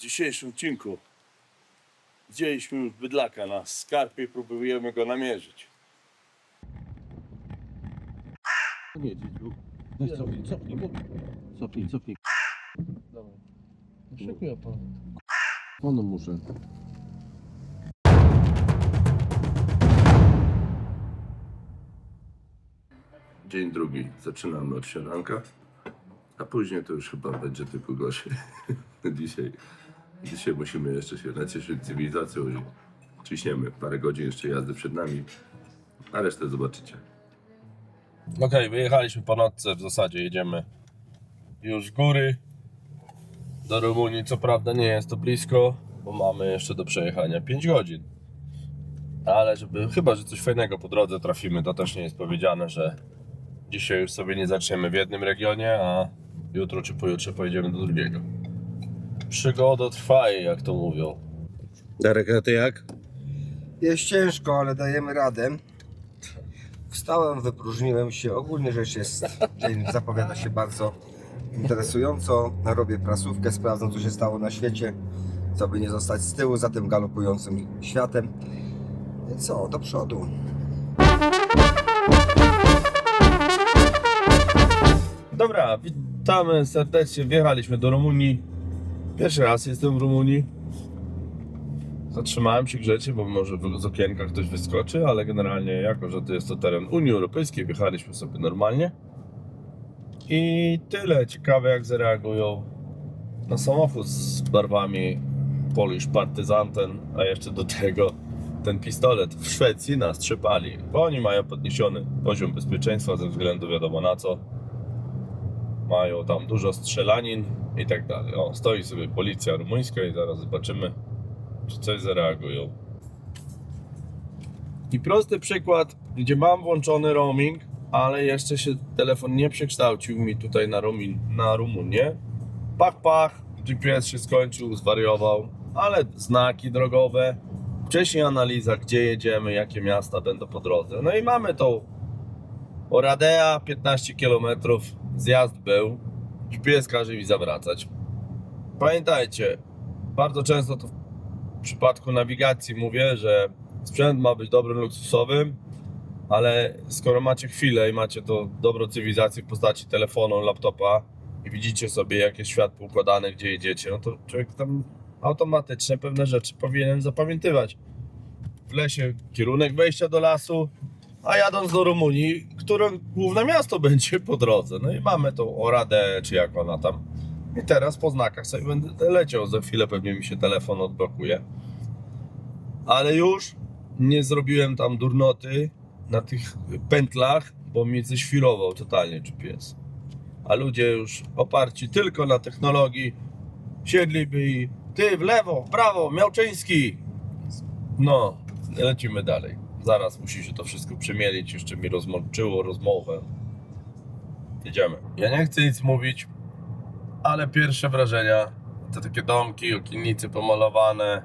dzisiejszym odcinku widzieliśmy już bydlaka na skarpie i próbujemy go namierzyć. Nie, gdzieś był. Weź cofnij, cofnij, bo... Cofnij, cofnij. Dobra. Szykuję pan. Ono muszę. Dzień drugi. Zaczynamy od śniadanka, a później to już chyba będzie tylko gorzej. dzisiaj, dzisiaj musimy jeszcze się nacieszyć cywilizacją i ciśniemy. Parę godzin jeszcze jazdy przed nami, a resztę zobaczycie. Okej, wyjechaliśmy po nocce, w zasadzie jedziemy już w góry do Rumunii. Co prawda nie jest to blisko, bo mamy jeszcze do przejechania 5 godzin. Ale żeby, chyba, że coś fajnego po drodze trafimy, to też nie jest powiedziane, że dzisiaj już sobie nie zaczniemy w jednym regionie, a jutro czy pojutrze pojedziemy do drugiego. Przygoda trwa, jak to mówią. Darek, a ty jak? Jest ciężko, ale dajemy radę. Wstałem, wypróżniłem się. Ogólnie rzecz jest, dzień zapowiada się bardzo interesująco. Robię prasówkę, sprawdzam co się stało na świecie, co by nie zostać z tyłu za tym galopującym światem. I co, do przodu. Dobra, witamy serdecznie. Wjechaliśmy do Rumunii. Pierwszy raz jestem w Rumunii. Zatrzymałem się grzecznie, bo może z okienka ktoś wyskoczy, ale generalnie jako, że to jest to teren Unii Europejskiej, wjechaliśmy sobie normalnie. I tyle. Ciekawe jak zareagują na samochód z barwami Polish Partyzanten, a jeszcze do tego ten pistolet w Szwecji nas trzepali, bo oni mają podniesiony poziom bezpieczeństwa ze względu wiadomo na co mają tam dużo strzelanin i tak dalej. O, stoi sobie policja rumuńska i zaraz zobaczymy, czy coś zareagują. I prosty przykład, gdzie mam włączony roaming, ale jeszcze się telefon nie przekształcił mi tutaj na, roaming, na Rumunię. Pach, pach, GPS się skończył, zwariował, ale znaki drogowe, wcześniej analiza, gdzie jedziemy, jakie miasta będą po drodze. No i mamy tą Oradea, 15 km, zjazd był, GPS każe mi zawracać. Pamiętajcie, bardzo często to w przypadku nawigacji mówię, że sprzęt ma być dobrym, luksusowym, ale skoro macie chwilę i macie to dobrą cywilizację w postaci telefonu, laptopa i widzicie sobie jak jest świat poukładany, gdzie jedziecie, no to człowiek tam automatycznie pewne rzeczy powinien zapamiętywać. W lesie kierunek wejścia do lasu, a jadąc do Rumunii, które główne miasto będzie po drodze. No i mamy tą Oradę, czy jak ona tam. I teraz po znakach sobie będę leciał. Za chwilę pewnie mi się telefon odblokuje. Ale już nie zrobiłem tam durnoty na tych pętlach, bo mnie ześwirował totalnie GPS. A ludzie już oparci tylko na technologii siedliby i ty w lewo, w prawo, Miałczyński. No, lecimy dalej. Zaraz musi się to wszystko przemielić, jeszcze mi rozmączyło rozmowę. Jedziemy. Ja nie chcę nic mówić, ale pierwsze wrażenia to takie domki, okiennice pomalowane.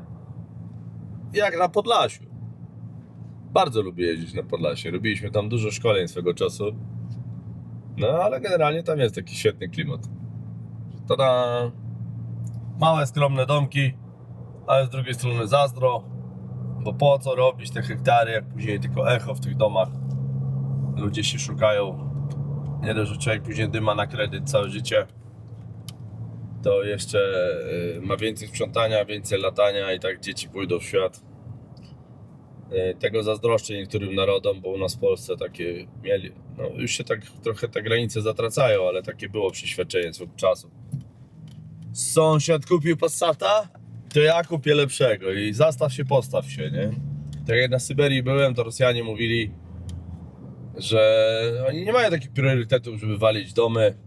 Jak na Podlasiu. Bardzo lubię jeździć na Podlasie. Robiliśmy tam dużo szkoleń swego czasu. No ale generalnie tam jest taki świetny klimat. To na małe, skromne domki, ale z drugiej strony zazdro, bo po co robić te hektary, jak później tylko echo w tych domach. Ludzie się szukają. Nie dość, że człowiek później dyma na kredyt całe życie. To jeszcze y, ma więcej sprzątania, więcej latania i tak dzieci pójdą w świat. Y, Tego zazdroszczę niektórym narodom, bo u nas w Polsce takie mieli. No, już się tak trochę te granice zatracają, ale takie było przeświadczenie swego czasu. Sąsiad kupił Passata? To ja kupię lepszego i zastaw się, postaw się, nie? Tak jak na Syberii byłem, to Rosjanie mówili, że oni nie mają takich priorytetów, żeby walić domy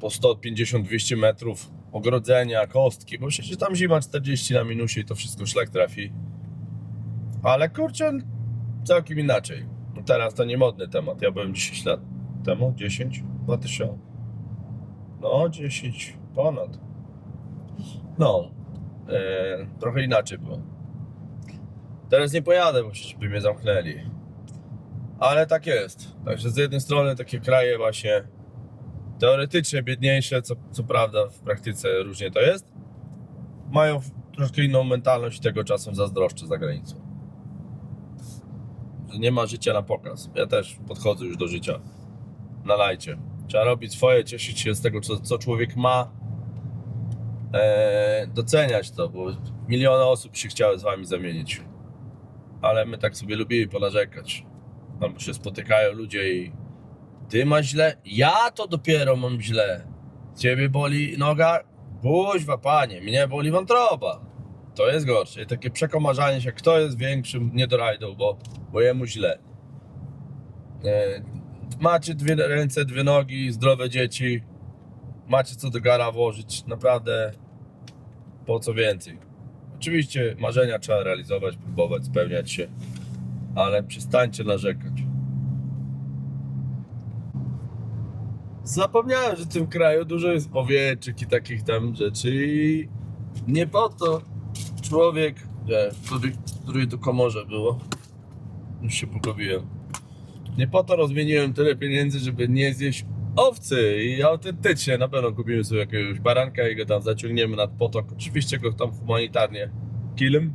po 150-200 metrów, ogrodzenia, kostki, bo przecież tam zima 40 na minusie i to wszystko szlak trafi. Ale kurczę, całkiem inaczej. No teraz to nie modny temat. Ja byłem 10 lat temu, 10, 2000. No, 10, ponad. No, e, trochę inaczej było. Teraz nie pojadę, bo przecież by mnie zamknęli. Ale tak jest. Także z jednej strony takie kraje właśnie teoretycznie biedniejsze, co, co prawda w praktyce różnie to jest. mają troszkę inną mentalność i tego czasem zazdroszczę za granicą. Że nie ma życia na pokaz. Ja też podchodzę już do życia na lajcie. Trzeba robić swoje, cieszyć się z tego, co, co człowiek ma, doceniać to, bo miliony osób się chciały z wami zamienić. Ale my tak sobie lubimy ponarzekać. Albo się spotykają ludzie i ty masz źle, ja to dopiero mam źle. Ciebie boli noga? Buźwa, panie, mnie boli wątroba. To jest gorsze. I takie przekomarzanie się, kto jest większym niedorajdą, bo, bo jemu źle. E, macie dwie ręce, dwie nogi, zdrowe dzieci. Macie co do gara włożyć. Naprawdę po co więcej. Oczywiście marzenia trzeba realizować, próbować spełniać się, ale przestańcie narzekać. Zapomniałem, że w tym kraju dużo jest owieczek i takich tam rzeczy i nie po to człowiek, nie, który, który tu komorze było, już się pogubiłem, nie po to rozmieniłem tyle pieniędzy, żeby nie zjeść owcy i autentycznie na pewno kupimy sobie jakiegoś baranka i go tam zaciągniemy nad potok, oczywiście go tam humanitarnie kilm,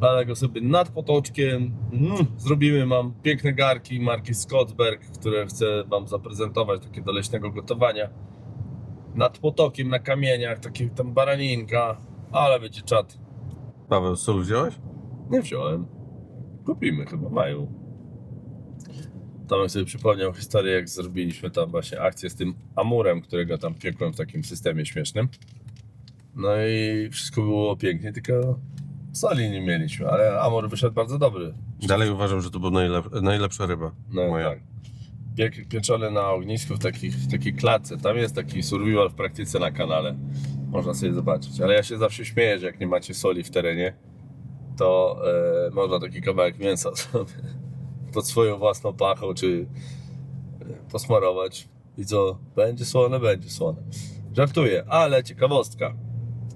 ale go sobie nad potoczkiem mm, zrobimy. Mam piękne garki marki Scottsberg, które chcę Wam zaprezentować, takie do leśnego gotowania. Nad potokiem, na kamieniach, takie tam baraninka, ale będzie czad. Paweł, sól wziąłeś? Nie wziąłem. Kupimy, chyba mają. Tomek sobie przypomniał historię, jak zrobiliśmy tam właśnie akcję z tym Amurem, którego tam piekłem w takim systemie śmiesznym. No i wszystko było pięknie, tylko soli nie mieliśmy, ale Amur wyszedł bardzo dobry. Dalej uważam, że to była najlep najlepsza ryba. No moja. tak. Piek, pieczony na ognisku w takich, w takiej klatce. Tam jest taki survival w praktyce na kanale. Można sobie zobaczyć. Ale ja się zawsze śmieję, że jak nie macie soli w terenie, to e, można taki kawałek mięsa sobie pod swoją własną pachą, czy e, posmarować. I co? Będzie słone, będzie słone. Żartuję, ale ciekawostka.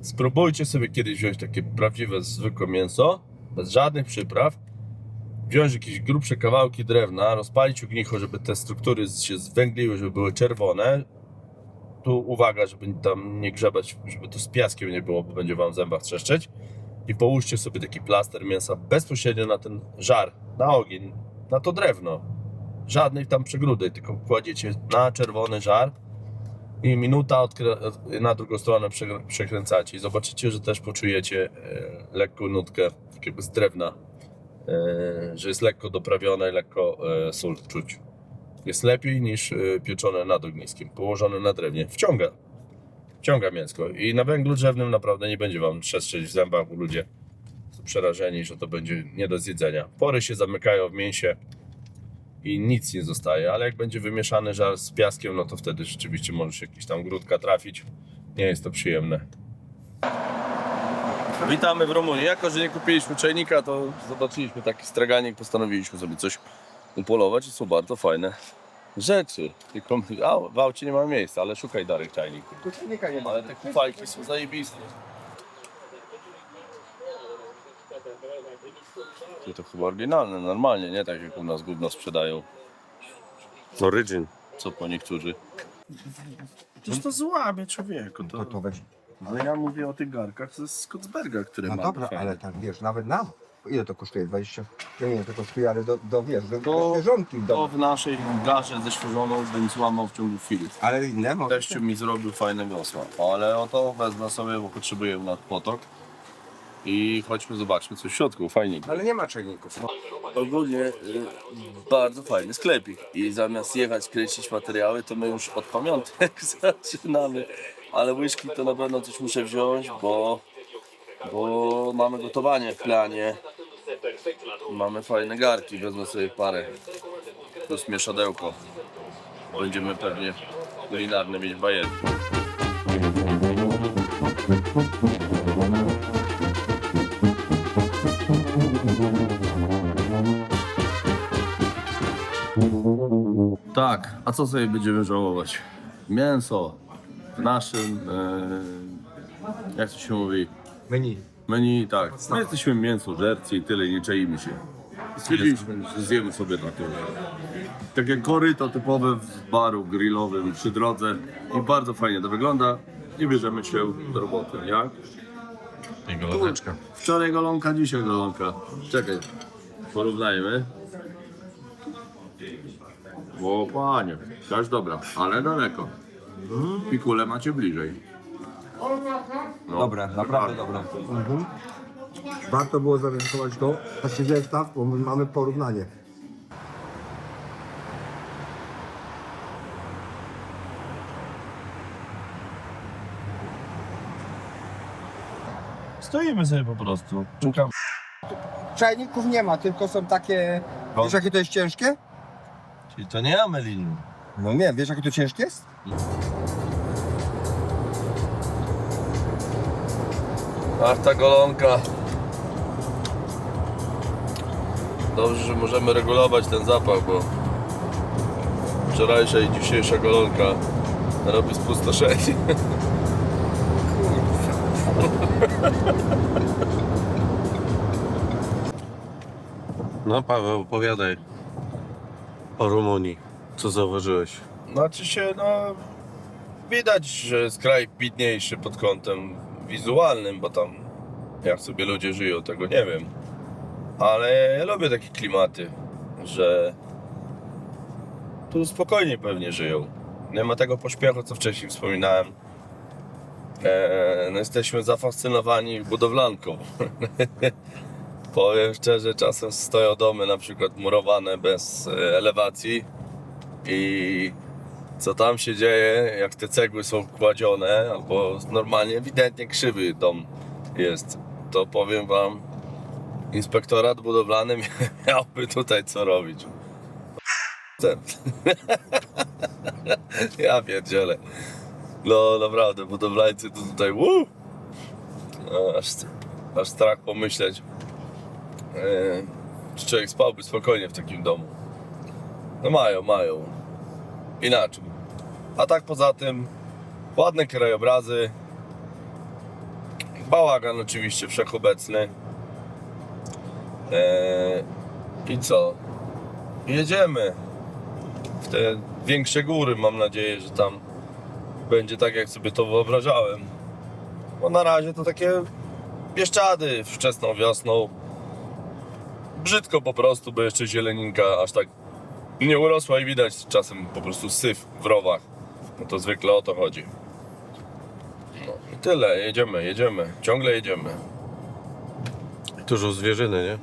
Spróbujcie sobie kiedyś wziąć takie prawdziwe, zwykłe mięso, bez żadnych przypraw, wziąć jakieś grubsze kawałki drewna, rozpalić ognicho, żeby te struktury się zwęgliły, żeby były czerwone. Tu uwaga, żeby tam nie grzebać, żeby to z piaskiem nie było, bo będzie wam w zębach trzeszczeć. I połóżcie sobie taki plaster mięsa bezpośrednio na ten żar, na ogień, na to drewno. Żadnych tam przegródek, tylko kładziecie na czerwony żar i minuta na drugą stronę prze- przekręcacie i zobaczycie, że też poczujecie e, lekką nutkę takiego z drewna e, że jest lekko doprawione, lekko e, sól czuć. Jest lepiej niż e, pieczone nad ogniskiem, położone na drewnie. Wciąga. Wciąga mięsko. I na węglu drzewnym naprawdę nie będzie wam trzeszczeć w zębach, bo ludzie przerażeni, że to będzie nie do zjedzenia. Pory się zamykają w mięsie i nic nie zostaje, ale jak będzie wymieszany żar z piaskiem, no to wtedy rzeczywiście może się jakiś tam grudka trafić. Nie jest to przyjemne. Witamy w Rumunii. Jako, że nie kupiliśmy czajnika, to zobaczyliśmy taki straganik, postanowiliśmy sobie coś upolować i są bardzo fajne rzeczy. Tylko a, w aucie nie ma miejsca, ale szukaj Darek czajnik. Kuchennika nie ma. Ale te kufajki są zajebiste. Ty to chyba oryginalne, normalnie, nie tak jak u nas gówno sprzedają, Origin. co po niektórzy. Toż to złamie człowieku, To, to weź. Ale ja mówię o tych garkach ze Scottsberga, które No mamy. dobra, fajne. ale tak wiesz, nawet nam. Ile to kosztuje? 20? Ja nie wiem, to kosztuje, ale do, do wiesz, do, To- do świeżonki. To Do, w naszej garze ze świeżoną bym złamał w ciągu chwili. ale inne może. Teściu mi zrobił fajne wiosła, ale oto wezmę sobie, bo potrzebuję nad potok. I chodźmy, zobaczmy coś w środku, fajnie. Ale nie ma czajników. Ogólnie y, bardzo fajny sklepik i zamiast jechać kręcić materiały, to my już od pamiątek zaczynamy. Ale whisky to na pewno coś muszę wziąć, bo, bo mamy gotowanie w planie. Mamy fajne garki, wezmę sobie parę. Plus mieszadełko. Będziemy pewnie kulinarne mieć bajerki. Co sobie będziemy żałować? Mięso w naszym, e, jak to się mówi, Menu. menu, tak. My jesteśmy mięsożercy i tyle, nie czaimy się. Stwierdziliśmy, że zjemy sobie na tyle. Takie koryto typowe w baru grillowym przy drodze i bardzo fajnie to wygląda i bierzemy się do roboty, jak? I goloneczka. Wczoraj golonka, dzisiaj golonka. Czekaj, porównajmy. O panie, też dobra, ale daleko. Pikule macie bliżej. No, Dobre, naprawdę dobre. Mhm. Warto było zaryzykować to, taki zestaw, bo my mamy porównanie. Stoimy sobie po prostu. Czekam. Czajników nie ma, tylko są takie... Wiesz jakie to jest ciężkie? Czyli to nie Amelin. No nie, wiesz jakie to ciężkie jest? Ach, ta golonka. Dobrze, że możemy regulować ten zapach, bo wczorajsza i dzisiejsza golonka robi spustoszenie. No Paweł, opowiadaj o Rumunii. Co zauważyłeś? Znaczy się, no widać, że jest kraj biedniejszy pod kątem wizualnym, bo tam jak sobie ludzie żyją, tego nie wiem. Ale ja lubię takie klimaty, że tu spokojnie pewnie żyją. Nie ma tego pośpiechu, co wcześniej wspominałem. Eee, no jesteśmy zafascynowani budowlanką. Powiem szczerze, czasem stoją domy na przykład murowane bez e, elewacji i co tam się dzieje, jak te cegły są kładzione, albo normalnie ewidentnie krzywy dom jest, to powiem wam, inspektorat budowlany miałby tutaj co robić. Ja pierdzielę. No naprawdę, budowlańcy to tutaj wuu! No, aż, aż strach pomyśleć. Eee, czy człowiek spałby spokojnie w takim domu. No mają, mają inaczej. A tak poza tym, ładne krajobrazy. Bałagan oczywiście wszechobecny. Eee, I co? Jedziemy w te większe góry. Mam nadzieję, że tam będzie tak, jak sobie to wyobrażałem. Bo na razie to takie Bieszczady wczesną wiosną. Brzydko po prostu, bo jeszcze zieleninka aż tak nie urosła i widać czasem po prostu syf w rowach. No to zwykle o to chodzi. No i tyle, jedziemy, jedziemy, ciągle jedziemy. Dużo zwierzyny, nie?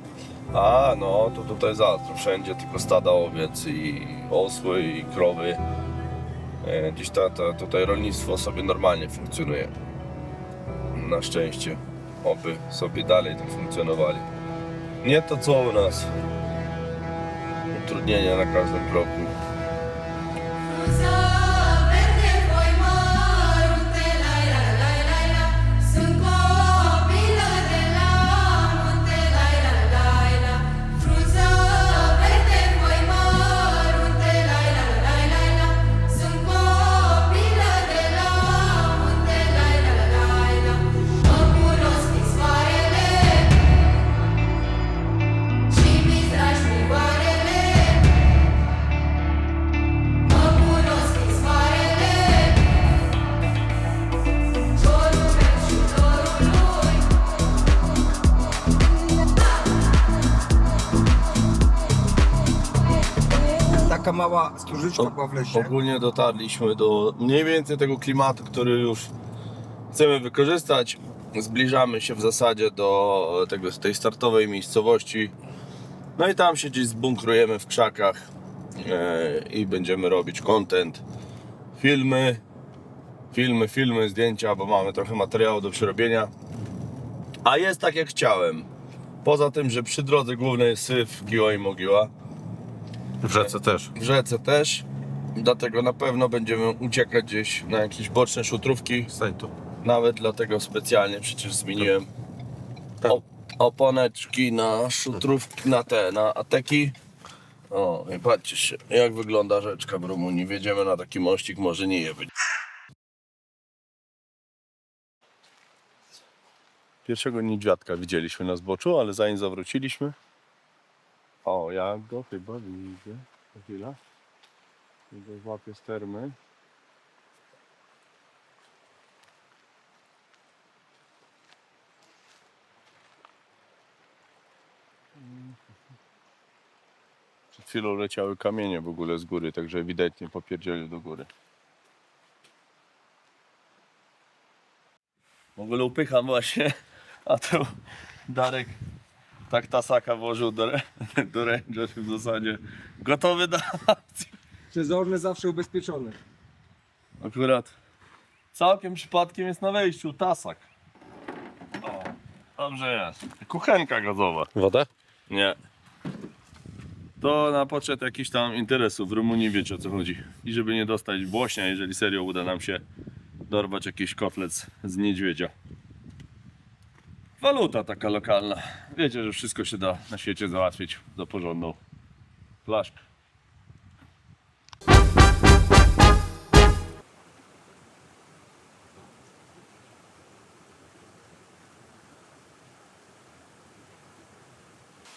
A no, to tutaj za to wszędzie tylko stada owiec i osły i krowy. E, Dziś ta, ta, tutaj rolnictwo sobie normalnie funkcjonuje. Na szczęście. Oby sobie dalej tak funkcjonowali. Nie to co u nas. Utrudnienia na każdym kroku. Mała stróżyczka była w lesie. Ogólnie dotarliśmy do mniej więcej tego klimatu, który już chcemy wykorzystać. Zbliżamy się w zasadzie do tego, tej startowej miejscowości. No i tam się gdzieś zbunkrujemy w krzakach e, i będziemy robić content, filmy, filmy, filmy, zdjęcia, bo mamy trochę materiału do przerobienia. A jest tak jak chciałem. Poza tym, że przy drodze głównej jest syf, giła i mogiła. W rzece też. W rzece też. Dlatego na pewno będziemy uciekać gdzieś na jakieś boczne szutrówki. Stań tu. Nawet dlatego specjalnie przecież zmieniłem Tak. op- oponeczki na szutrówki, na te, na ateki. O, i patrzcie się, jak wygląda rzeczka w Rumunii. Wjedziemy na taki mościk, może nie je być. Pierwszego niedźwiadka widzieliśmy na zboczu, ale zanim zawróciliśmy... O, ja go chyba widzę. Za chwilę. I go złapię z termy. Przed chwilą leciały kamienie w ogóle z góry, także ewidentnie popierdzieli do góry. W ogóle upycham właśnie, a tu Darek tak tasaka włożył do, re- do Ranger w zasadzie gotowy do akcji. Przezorny zawsze ubezpieczony. Akurat całkiem przypadkiem jest na wejściu tasak. O, dobrze jest. Kuchenka gazowa. Woda? Nie. To na poczet jakichś tam interesów w Rumunii wiecie o co chodzi. I żeby nie dostać włośnia, jeżeli serio uda nam się dorwać jakiś kotlet z niedźwiedzia. Waluta taka lokalna. Wiecie, że wszystko się da na świecie załatwić za porządną flaszkę.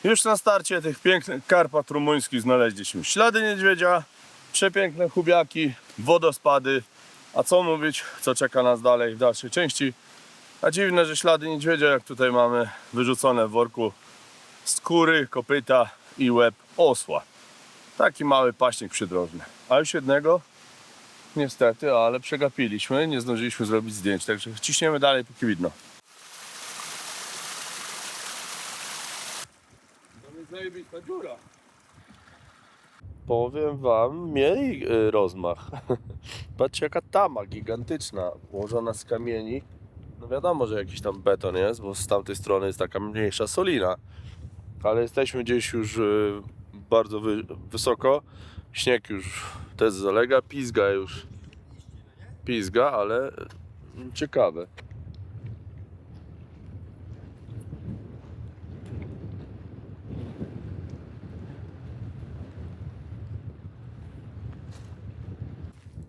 Już na starcie tych pięknych Karpat rumuńskich znaleźliśmy ślady niedźwiedzia, przepiękne chubiaki, wodospady. A co mówić, co czeka nas dalej w dalszej części. A dziwne, że ślady niedźwiedzia, jak tutaj mamy wyrzucone w worku skóry, kopyta i łeb osła. Taki mały paśnik przydrożny. A już jednego niestety, ale przegapiliśmy, nie zdążyliśmy zrobić zdjęć, także ciśniemy dalej póki widno. Powiem wam, mieli y, rozmach. Patrzcie jaka tama gigantyczna, ułożona z kamieni. No wiadomo, że jakiś tam beton jest, bo z tamtej strony jest taka mniejsza solina. Ale jesteśmy gdzieś już y, bardzo wy, wysoko. Śnieg już też zalega, pizga już. Pizga, ale y, ciekawe.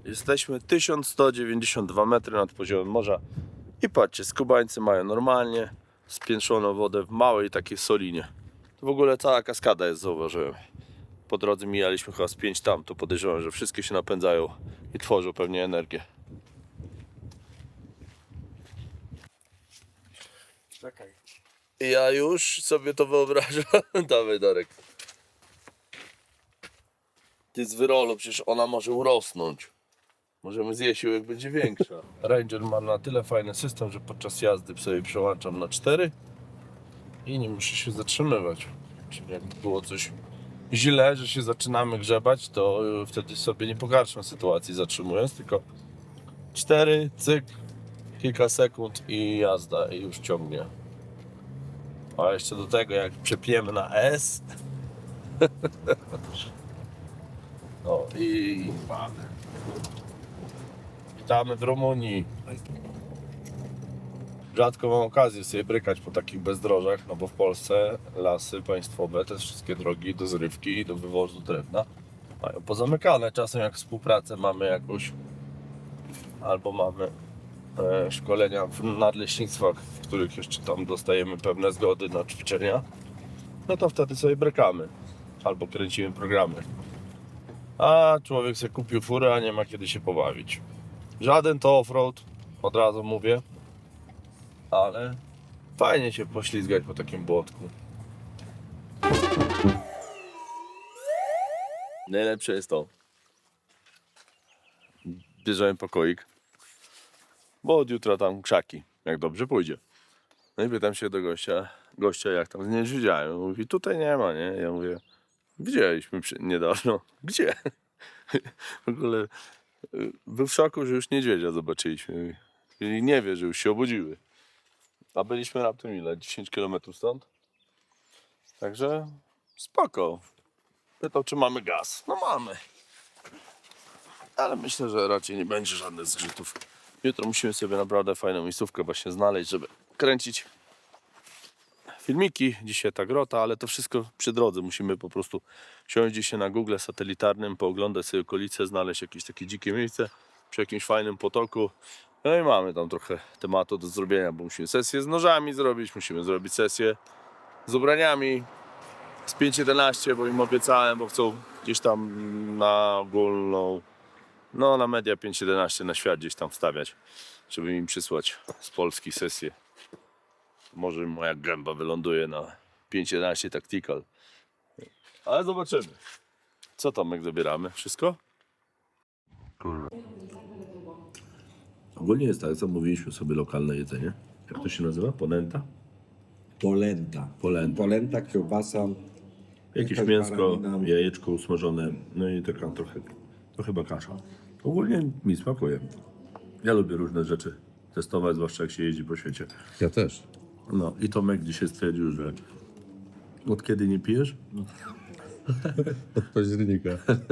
Jesteśmy 1192 metry nad poziomem morza i patrzcie, skubańcy mają normalnie spiętrzoną wodę w małej takiej solinie. To w ogóle cała kaskada jest, zauważyłem. Po drodze mijaliśmy chyba z pięć tam, to podejrzewam, że wszystkie się napędzają i tworzą pewnie energię. Czekaj. Ja już sobie to wyobrażam. Dawaj Darek. Ty z wyrolu, przecież ona może urosnąć. Możemy zjeść jak będzie większa. Ranger ma na tyle fajny system, że podczas jazdy sobie przełączam na 4 i nie muszę się zatrzymywać. Czyli jak było coś źle, że się zaczynamy grzebać, to y, wtedy sobie nie pogarszam sytuacji zatrzymując, tylko 4, cyk, kilka sekund i jazda i już ciągnie. A jeszcze do tego, jak przepijemy na S. No i. Witamy w Rumunii. Rzadko mam okazję sobie brykać po takich bezdrożach, no bo w Polsce lasy państwowe, te wszystkie drogi do zrywki i do wywozu drewna mają pozamykane. Czasem jak współpracę mamy jakąś albo mamy e, szkolenia w nadleśnictwach, w których jeszcze tam dostajemy pewne zgody na ćwiczenia, no to wtedy sobie brykamy albo kręcimy programy. A człowiek sobie kupił furę, a nie ma kiedy się pobawić. Żaden to offroad, od razu mówię, ale fajnie się poślizgać po takim błotku. Najlepsze jest to. Bierzemy pokoik, bo od jutra tam krzaki, jak dobrze pójdzie. No i pytam się do gościa, gościa jak tam z niedźwiedziami. Mówi, tutaj nie ma, nie? Ja mówię, widzieliśmy niedawno. Gdzie? W ogóle był w szoku, że już niedźwiedzia zobaczyliśmy. I nie wie, że już się obudziły. A byliśmy raptem ile? 10 km stąd? Także spoko. Pytał, czy mamy gaz. No mamy. Ale myślę, że raczej nie będzie żadnych zgrzytów. Jutro musimy sobie naprawdę fajną miejscówkę właśnie znaleźć, żeby kręcić filmiki. Dzisiaj ta grota, ale to wszystko przy drodze. Musimy po prostu siąść dzisiaj na Google satelitarnym, pooglądać sobie okolice, znaleźć jakieś takie dzikie miejsce przy jakimś fajnym potoku. No i mamy tam trochę tematu do zrobienia, bo musimy sesję z nożami zrobić, musimy zrobić sesję z ubraniami z 5.11, bo im obiecałem, bo chcą gdzieś tam na ogólną no na media 5.11 na świat gdzieś tam wstawiać, żeby im przysłać z Polski sesję. Może moja gęba wyląduje na 5.11 Tactical. Ale zobaczymy. Co Tomek zabieramy? Wszystko? Kurwa. Ogólnie jest tak, zamówiliśmy sobie lokalne jedzenie. Jak to się nazywa? Ponenta? Polenta. Polenta. Polenta, kiełbasa. Jakieś jakaś mięsko, baranina. jajeczko usmażone, no i taka trochę, to chyba kasza. Ogólnie mi smakuje. Ja lubię różne rzeczy testować, zwłaszcza jak się jeździ po świecie. Ja też. No i Tomek dzisiaj stwierdził, że od kiedy nie pijesz? Od października.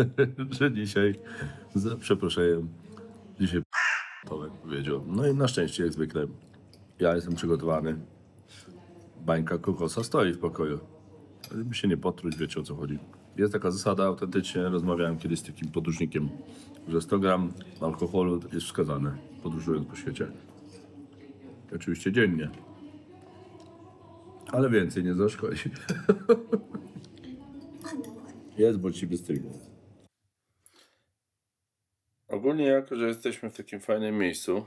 że dzisiaj, za przeproszeniem, dzisiaj Tomek powiedział. No i na szczęście jak zwykle ja jestem przygotowany. Bańka kokosa stoi w pokoju. Żeby się nie potruć, wiecie o co chodzi. Jest taka zasada, autentycznie rozmawiałem kiedyś z takim podróżnikiem, że 100 gram alkoholu jest wskazane podróżując po świecie. Oczywiście dziennie. Ale więcej nie zaszkodzi. jest, bo ci. Ogólnie jako, że jesteśmy w takim fajnym miejscu,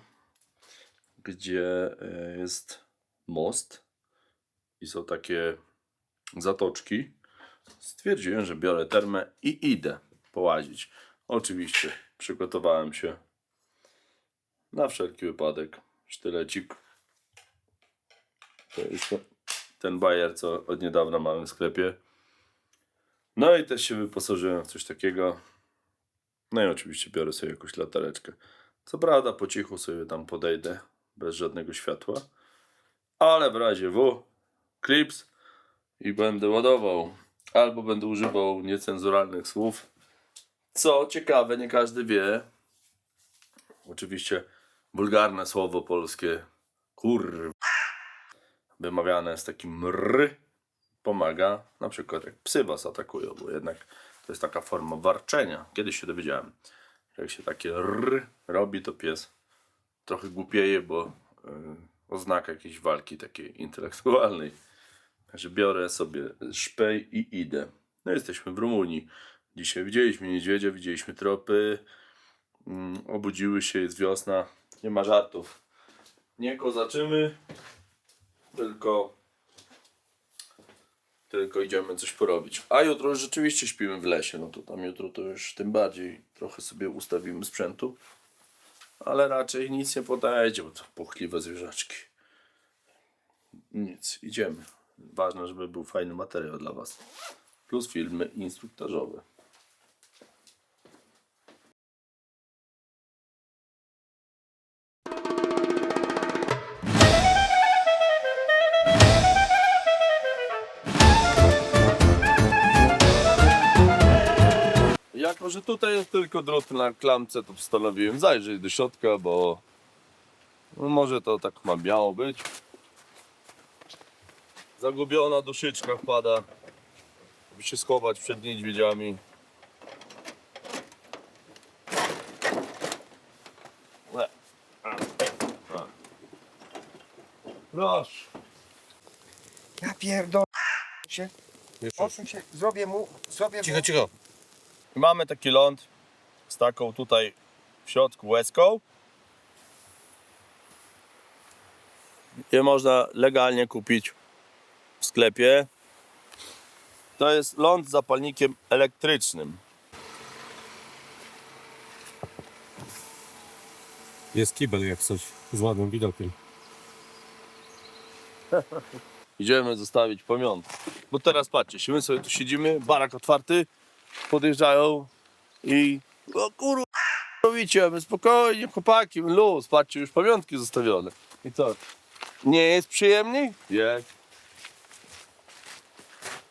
gdzie e, jest most i są takie zatoczki, stwierdziłem, że biorę termę i idę połazić. Oczywiście przygotowałem się na wszelki wypadek. Sztylecik. To jest to- ten bajer, co od niedawna mamy w sklepie. No i też się wyposażyłem w coś takiego. No i oczywiście biorę sobie jakąś latareczkę. Co prawda po cichu sobie tam podejdę, bez żadnego światła. Ale w razie W, klips i będę ładował. Albo będę używał niecenzuralnych słów. Co ciekawe, nie każdy wie. Oczywiście wulgarne słowo polskie kur wymawiane z takim r pomaga, na przykład jak psy was atakują, bo jednak to jest taka forma warczenia. Kiedyś się dowiedziałem, że jak się takie r robi, to pies trochę głupieje, bo y, oznaka jakiejś walki takiej intelektualnej. Także biorę sobie szpej i idę. No jesteśmy w Rumunii. Dzisiaj widzieliśmy niedźwiedzia, widzieliśmy tropy. Mm, obudziły się, jest wiosna. Nie ma żartów. Nie kozaczymy, tylko tylko idziemy coś porobić. A jutro rzeczywiście śpimy w lesie, no to tam jutro to już tym bardziej trochę sobie ustawimy sprzętu. Ale raczej nic nie podajecie, bo to puchliwe zwierzaczki. Nic, idziemy. Ważne, żeby był fajny materiał dla Was. Plus filmy instruktażowe. Że tutaj jest tylko drut na klamce, to postanowiłem zajrzeć do środka, bo no może to tak ma miało być. Zagubiona duszyczka wpada, by się schować przed niedźwiedziami. Proszę. Ja pierdolę się. Odsuń się, zrobię mu, zrobię Cicho, mu. cicho. I Mamy taki ląd z taką tutaj w środku łezką. Je można legalnie kupić w sklepie. To jest ląd z zapalnikiem elektrycznym. Jest kibel jak coś z ładnym widokiem. Idziemy zostawić pamiątkę. Bo teraz patrzcie, my sobie tu siedzimy, barak otwarty, podjeżdżają i o kurwa, robicie, spokojnie, chłopaki, luz, patrzcie, już pamiątki zostawione. I co? Nie jest przyjemniej? Jest.